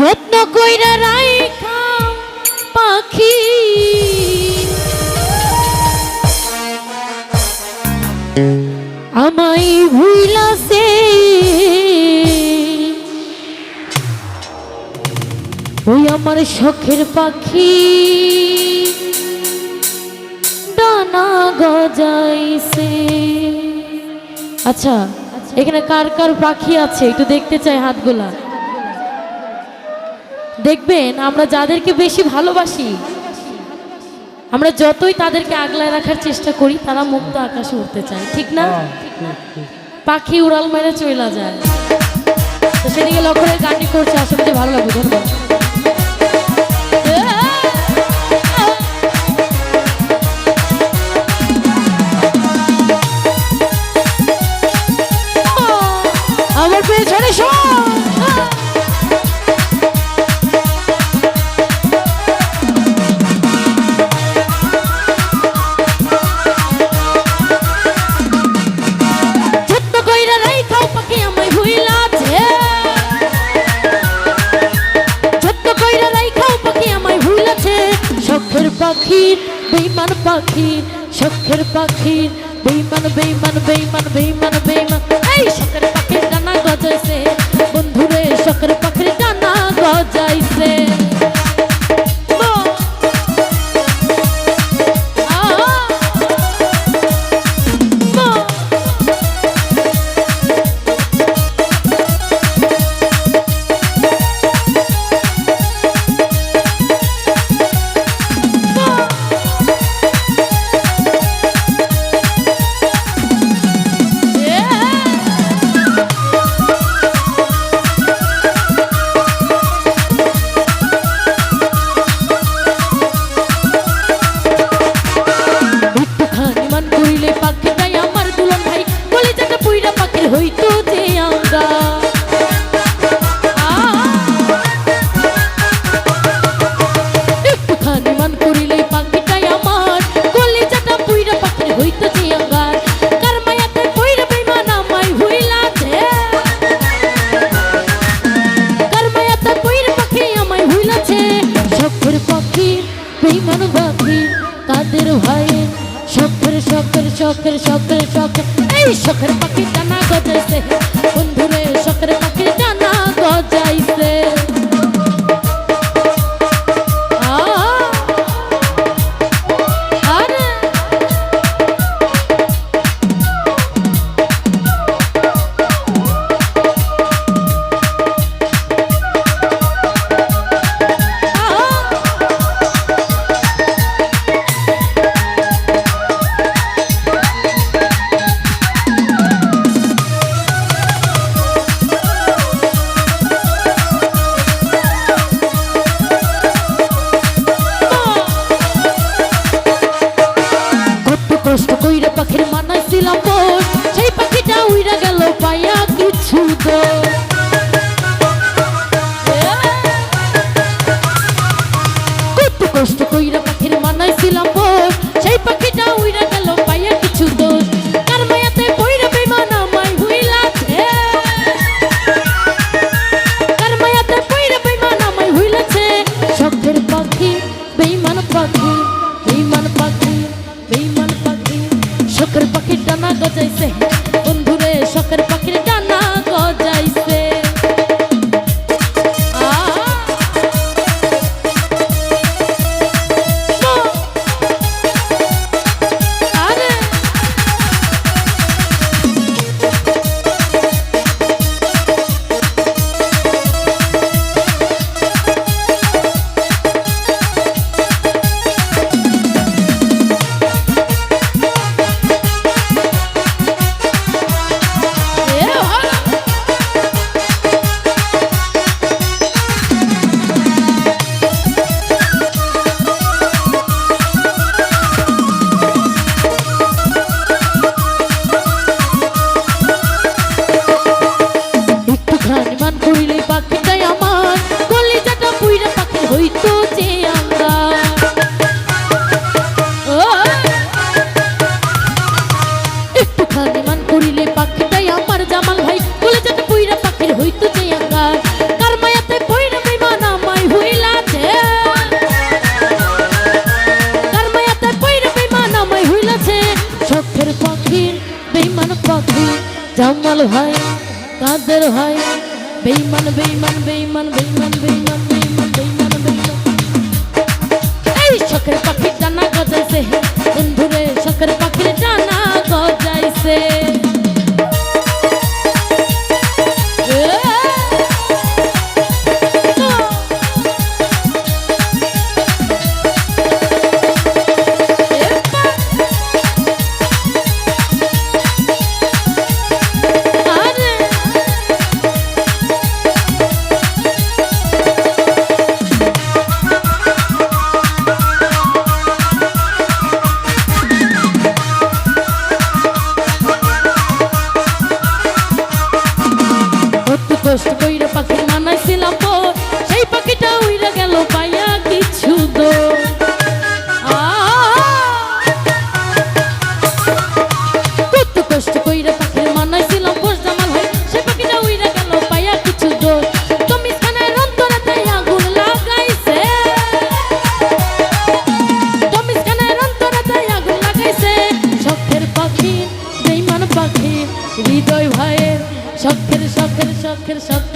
যত্ন কইরা রাইখা পাখি। আমাই আমায় ভুইলাছে ওই আমার শখের পাখি। ডানা গজাইছে। আচ্ছা এখানে কার কার পাখি আছে? একটু দেখতে চাই হাতগুলা। দেখবেন আমরা যাদেরকে বেশি ভালোবাসি আমরা যতই তাদেরকে আগলায় রাখার চেষ্টা করি তারা মুক্ত আকাশে উঠতে চায় ঠিক না? পাখি উড়াল মেরে চলে যায়। তো সেদিকে লক্ষ্য করে গানটি করছে আসলে যে ভালো লাগবে ধন্যবাদ। বেইমান পাখি শখের পাখি। বেইমান বেইমান বেইমান বেইমান বেইমান। এই শখের পাখির ডানা গজাইছে, বন্ধুরে শখের পাখির ডানা গজাইছে। নষ্ট কইরা পাখির মানাইছিলাম সেই পাখিটা উইরা গেল পায়া কিছু দোষ। কামাল ভাই কাদের ভাই। বেইমান বেইমান বেইমান বেইমান বেইমান বেইমান বেইমান বেইমান। এই শখের পাখির ডানা গজাইছে। বন্ধুরে, শখের পাখির ডানা গজাইছে। হৃদয় ভাইয়ের শখের শখের শখের শখের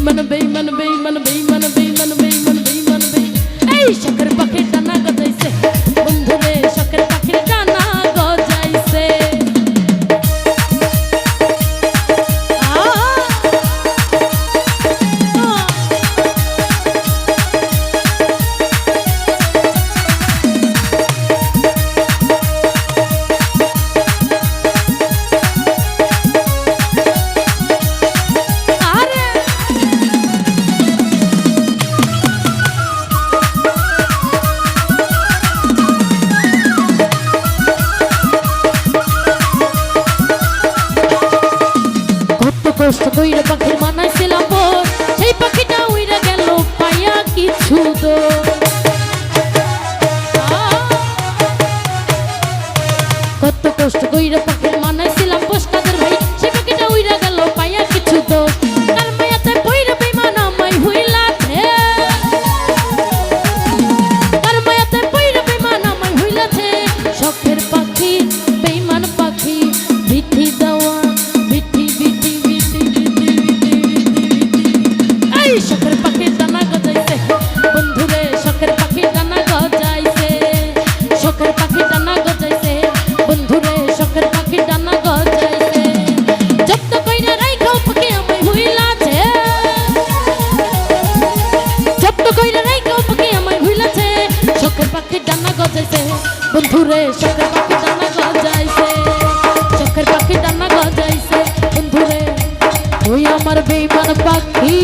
বেইমান বেইমান বেইমান বেইমান বেইমান বেইমান বেইমান বেইমান এই শঙ্কর পাখি প্রশ্ন কইরা পাখির বানাইছিলাম। বন্ধুরে চোখের পাখি ডানা গজাইছে চোখের পাখি ডানা গজাইছে। বন্ধুরে তুই আমার বেইমান পাখি।